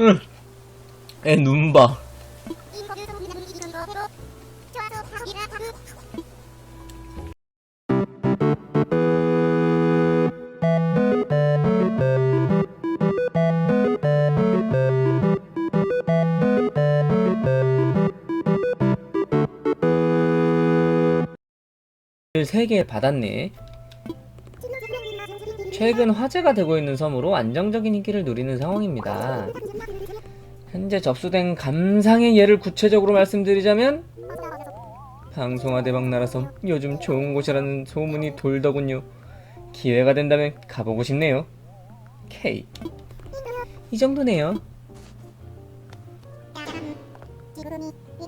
응. 애 눈 봐. 세개 받았네. 최근 화제가 되고 있는 섬으로 안정적인 인기를 누리는 상황입니다. 현재 접수된 감상의 예를 구체적으로 말씀드리자면 방송화 대박 나라섬 요즘 좋은 곳이라는 소문이 돌더군요. 기회가 된다면 가보고 싶네요. K 이 정도네요.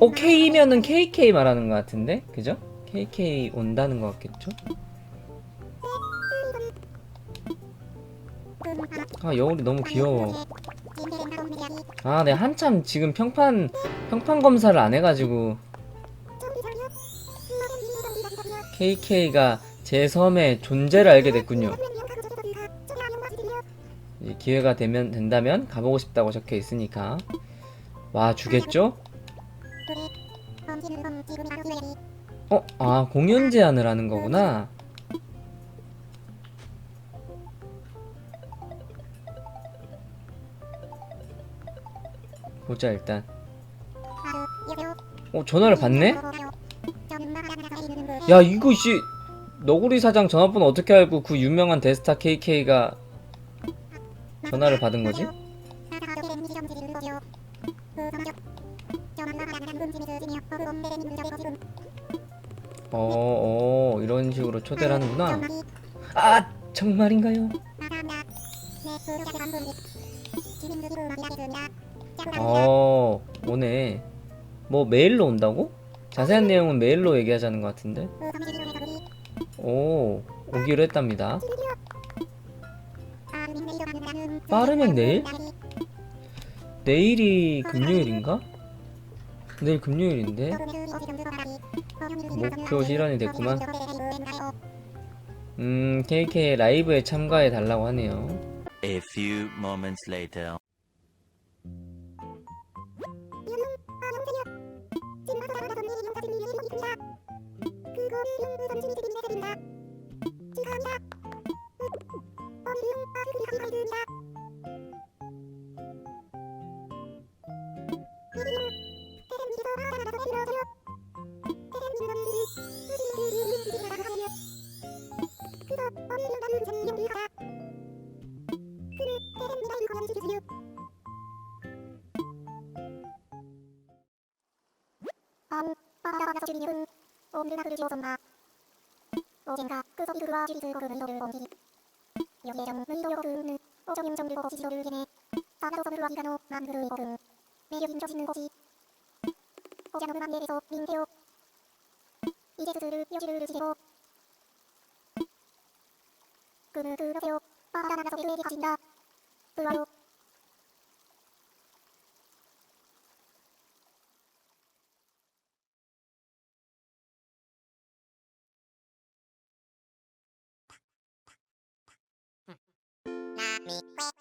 오 K면은 KK 말하는 것 같은데 그죠? KK 온다는 것 같겠죠? 아 여울이 너무 귀여워. 아, 네 한참 지금 평판 평판 검사를 안 해가지고 KK가 제 섬의 존재를 알게 됐군요. 기회가 되면 된다면 가보고 싶다고 적혀 있으니까 와 주겠죠? 어, 아 공연 제안을 하는 거구나. 보자 일단. 어 전화를 받네? 야 이거 씨 너구리 사장 전화번호 어떻게 알고 그 유명한 데스타 KK가 전화를 받은 거지? 어, 어 이런 식으로 초대를 하는구나. 아 정말인가요? 어 오네. 뭐 메일로 온다고? 자세한 내용은 메일로 얘기하자는 것 같은데. 오 오기로 했답니다. 빠르면 내일? 내일이 금요일인가? 내일 금요일인데 목표 실현이 됐구만. 음 KK 라이브에 참가해 달라고 하네요. A few moments later. ンデナブルジオソンマオジンガ、クソビグルワーシリズゴグムイドルボンギヨジエジョン、ムイドヨゴグンヌオチョニョンジョンルコシジドルゲネサナドソムルワギガノ、マングルイゴグンメユヒンチョシヌコシオジャノブマンデレソ、リンテオイジェツルル、ヨジルルジデゴムクロセオ、パーダナナソビルエリハシンダプワヨ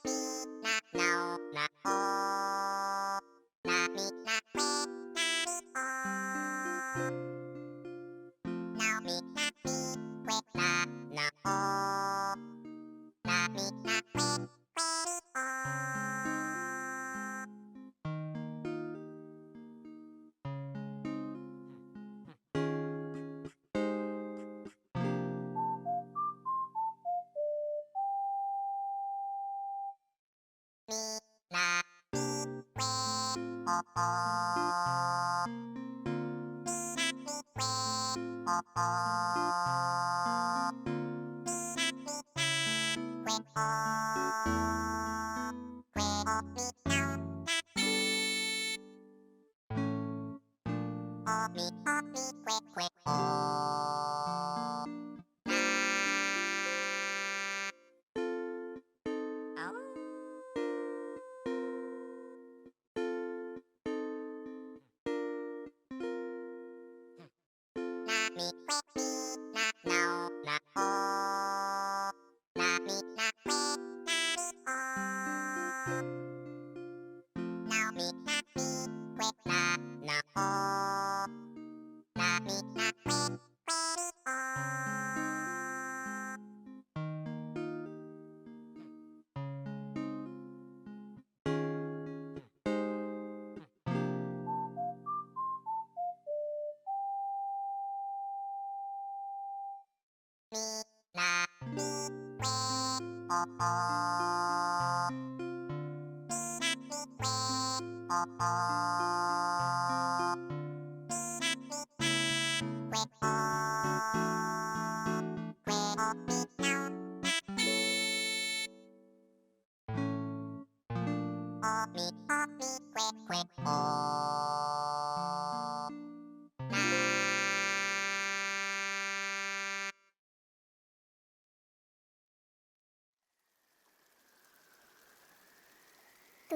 え? Uh... me. Música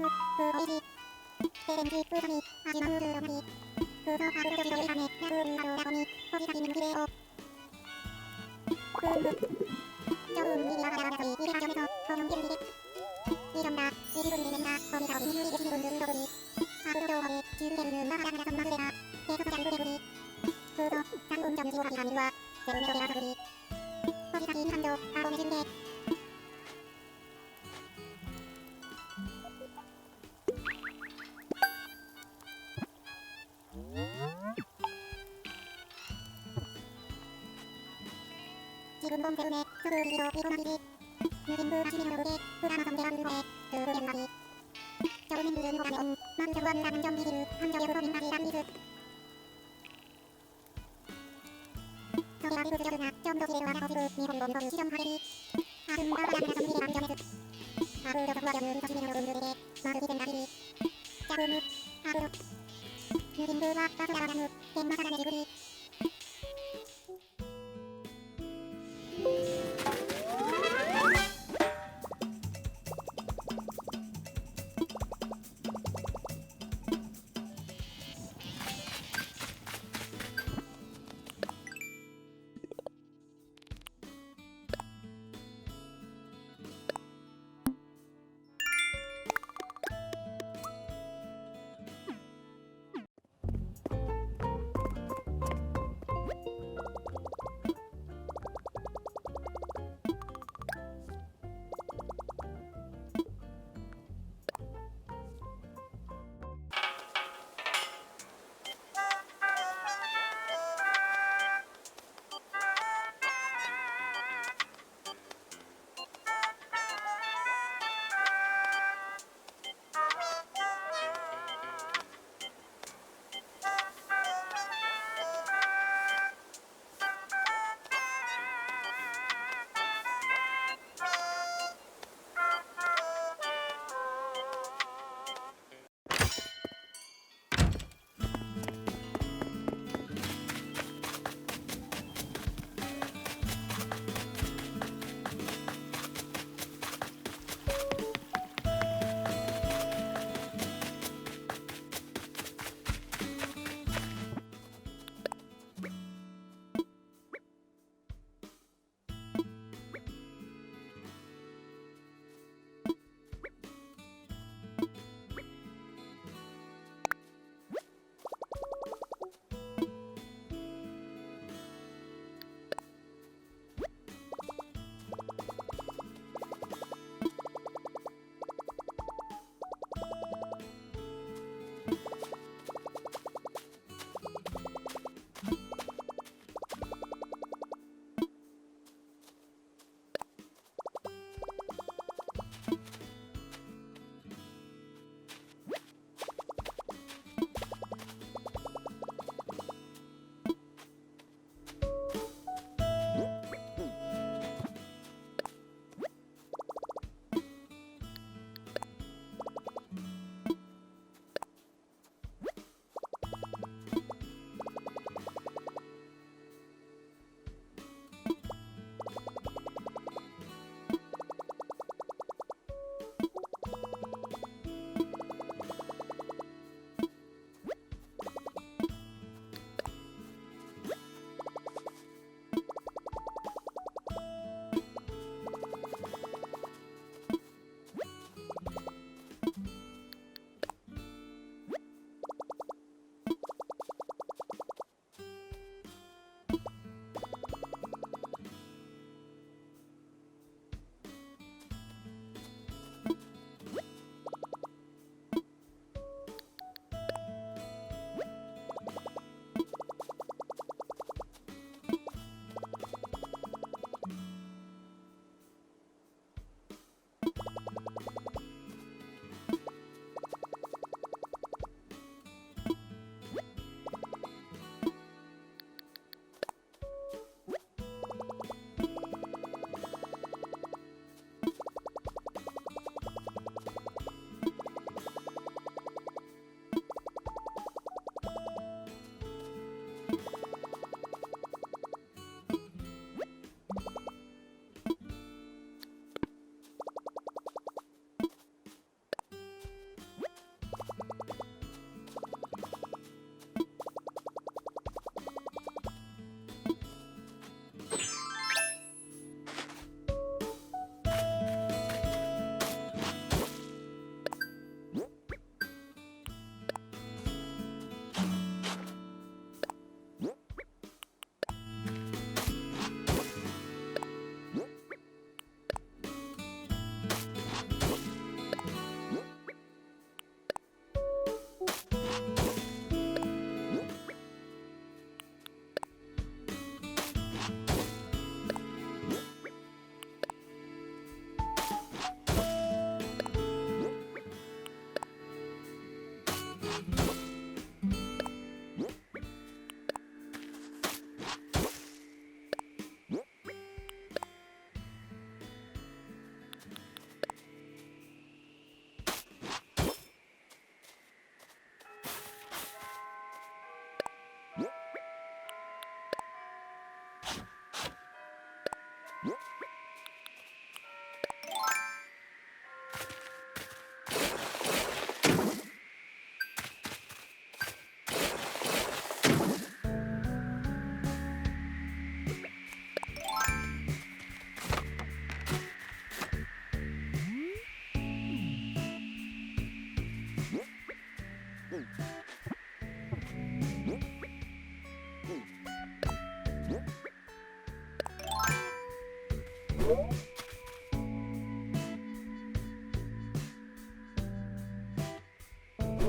그 文本ゼロで、すぐリード、コで、無人、プラマソンでランド、ンズのオン、マンョンダンジョンビル、ハンジョミランビズ。リラビズジョナ、ジョンドレルワラホブ、ボンボンシジョンハレリ。アフンバーラナソンビリランジョメズ。アードソワジョムリシロブで、マルゼンリ。ジャム、アロ。無人は、バスラム、ンマサラジリ。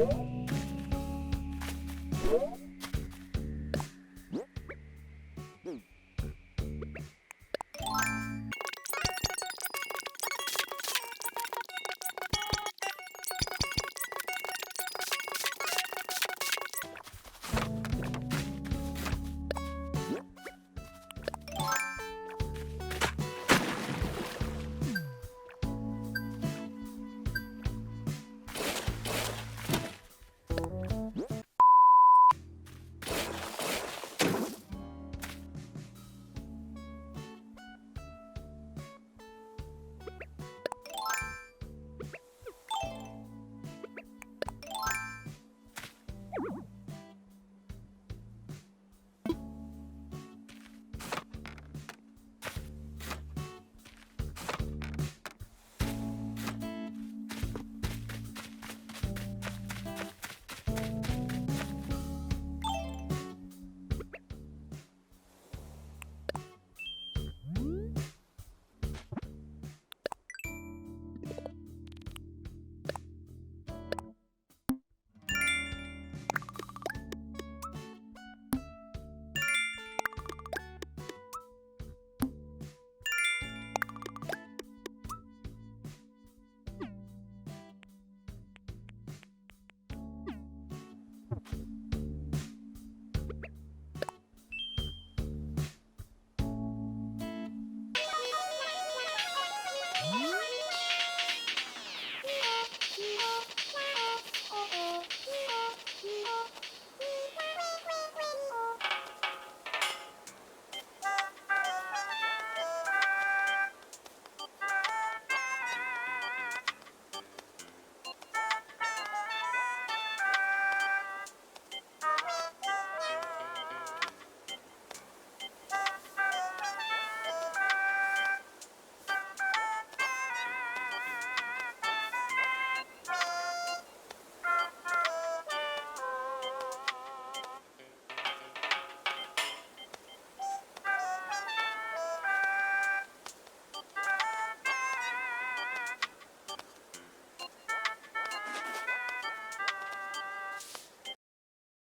Bye.